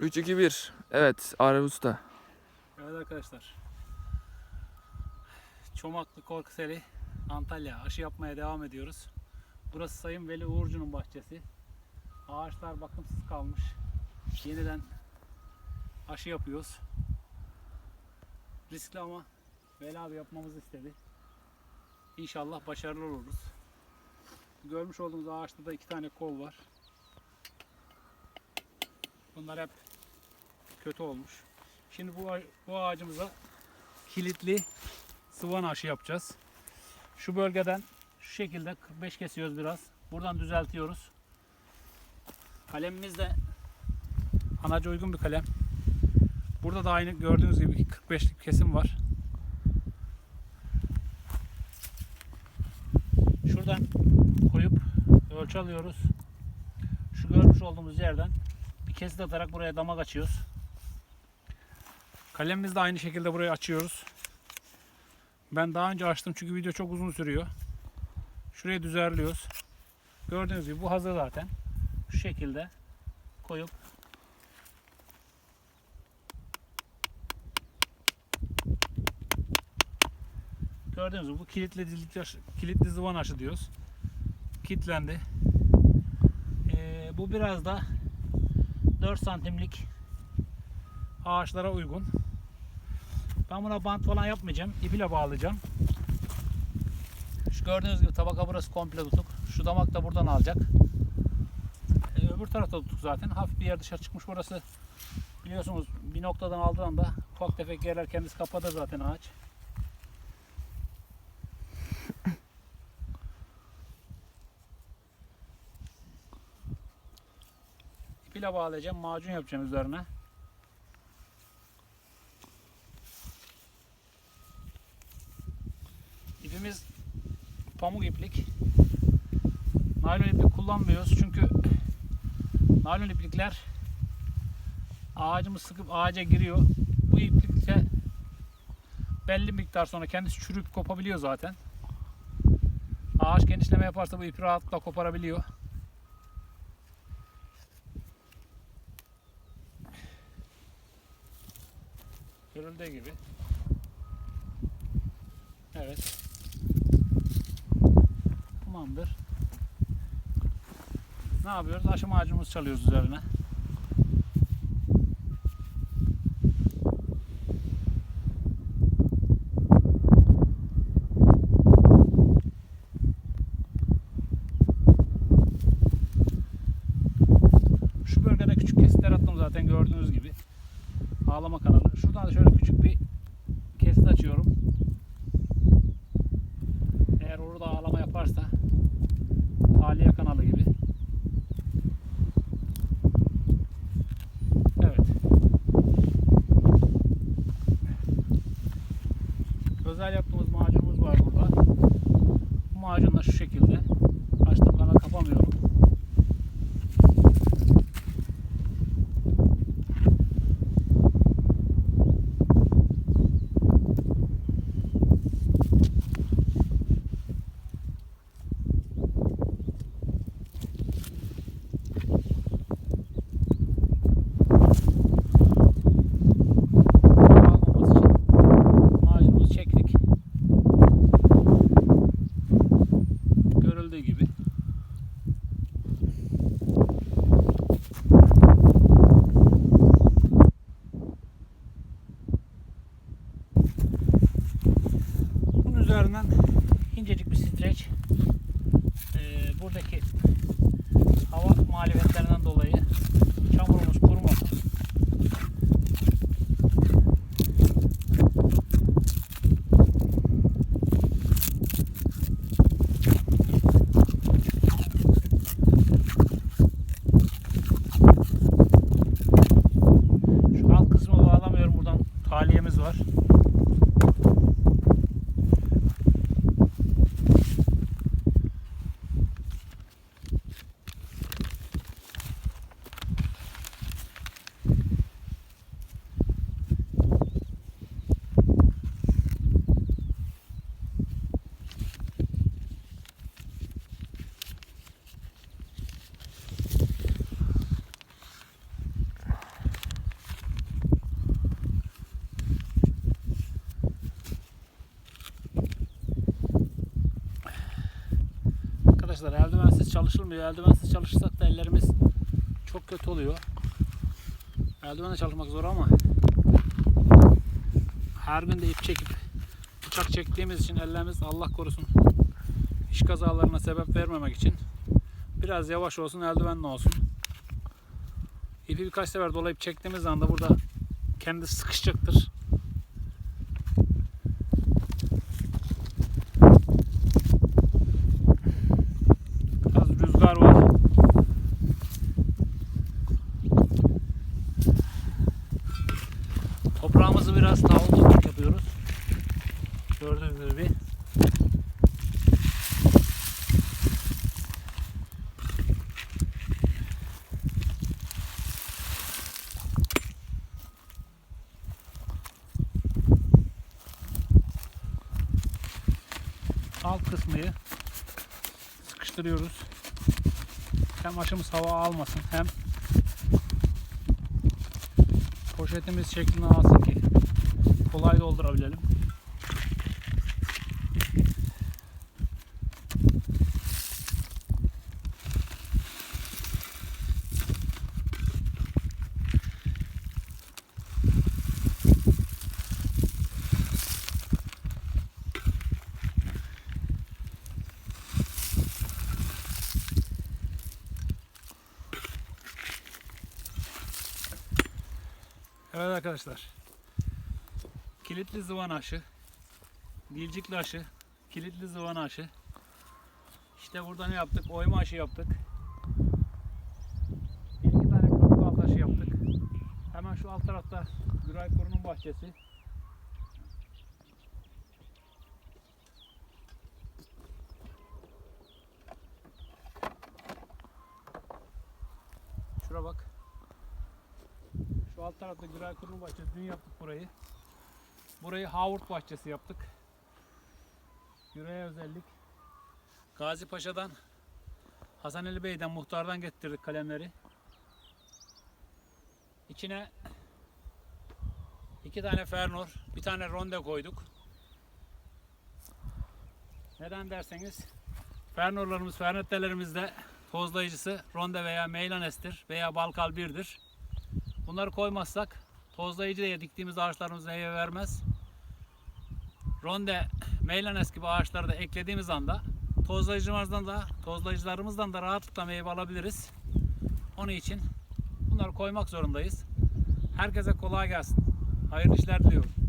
3, 2, 1. Evet Arif. Evet arkadaşlar. Çomaklı Korkuseli Antalya aşı yapmaya devam ediyoruz. Burası Sayın Veli Uğurcu'nun bahçesi. Ağaçlar bakımsız kalmış. Yeniden aşı yapıyoruz. Riskli ama Veli abi yapmamızı istedi. İnşallah başarılı oluruz. Görmüş olduğunuz ağaçta da iki tane kol var. Bunlar hep kötü olmuş. Şimdi bu, bu ağacımıza kilitli sıvan aşı yapacağız. Şu bölgeden şu şekilde 45 kesiyoruz biraz. Buradan düzeltiyoruz. Kalemimiz de anaca uygun bir kalem. Burada da aynı gördüğünüz gibi 45'lik kesim var. Şuradan koyup ölçü alıyoruz. Şu görmüş olduğumuz yerden kesit atarak buraya damak açıyoruz. Kalemimiz de aynı şekilde burayı açıyoruz. Ben daha önce açtım çünkü video çok uzun sürüyor. Şurayı düzenliyoruz. Gördüğünüz gibi bu hazır zaten. Şu şekilde koyup Gördüğünüz gibi bu kilitli kilitli zıvan aşı diyoruz. Kilitlendi. Ee, bu biraz da 4 santimlik ağaçlara uygun. Ben buna bant falan yapmayacağım. İpiyle bağlayacağım. Şu gördüğünüz gibi tabaka burası komple tutuk. Şu damak da buradan alacak. Ee, öbür tarafta tutuk zaten. Hafif bir yer dışarı çıkmış burası. Biliyorsunuz bir noktadan aldığı anda ufak tefek yerler kendisi kapatır zaten ağaç. İpiyle bağlayacağım. Macun yapacağım üzerine. İpimiz pamuk iplik. Naylon iplik kullanmıyoruz çünkü naylon iplikler ağacımız sıkıp ağaca giriyor. Bu iplikte belli miktar sonra kendisi çürük kopabiliyor zaten. Ağaç genişleme yaparsa bu ipi rahatlıkla koparabiliyor. Görüldüğü gibi. Evet. Tamamdır. Ne yapıyoruz? Aşım ağacımızı çalıyoruz üzerine. Şu bölgede küçük kesitler attım zaten gördüğünüz gibi. Ağlama kanalı. Şuradan da şöyle küçük bir kesit açıyorum. Eğer orada ağlama yaparsa tahliye kanalı gibi. Evet. Özel yaptığımız üzerinden incecik bir streç e, buradaki hava mağlubiyetlerinden dolayı çamurumuz kurumasın. Şu alt kısmı bağlamıyorum buradan taliyemiz var. Arkadaşlar eldivensiz çalışılmıyor. Eldivensiz çalışırsak da ellerimiz çok kötü oluyor. Eldivenle çalışmak zor ama her gün de ip çekip bıçak çektiğimiz için ellerimiz Allah korusun iş kazalarına sebep vermemek için biraz yavaş olsun eldivenli olsun. İpi birkaç sefer dolayıp çektiğimiz anda burada kendi sıkışacaktır. Biraz rüzgar var. Toprağımızı biraz tavuk toprak yapıyoruz. Gördüğünüz gibi. alt kısmıyı sıkıştırıyoruz. Hem aşımız hava almasın hem poşetimiz şeklini alsın ki doldurabilelim. Evet arkadaşlar. Kilitli zıvan aşı, dilcikli aşı, kilitli zıvan aşı. İşte burada ne yaptık? Oyma aşı yaptık. Bir iki tane alt aşı yaptık. Hemen şu alt tarafta Güray Koru'nun bahçesi. Şura bak. Şu alt tarafta Güray Kurulu Bahçesi. Dün yaptık burayı. Burayı Howard Bahçesi yaptık. Güray'a özellik. Gazi Paşa'dan Hasan Ali Bey'den muhtardan getirdik kalemleri. İçine iki tane Fernor, bir tane Ronde koyduk. Neden derseniz Fernorlarımız, Fernette'lerimizde tozlayıcısı Ronde veya Meylanes'tir veya Balkal 1'dir. Bunları koymazsak tozlayıcı diye diktiğimiz ağaçlarımız meyve vermez. Ronde, meylanes gibi ağaçları da eklediğimiz anda tozlayıcımızdan da tozlayıcılarımızdan da rahatlıkla meyve alabiliriz. Onun için bunları koymak zorundayız. Herkese kolay gelsin. Hayırlı işler diliyorum.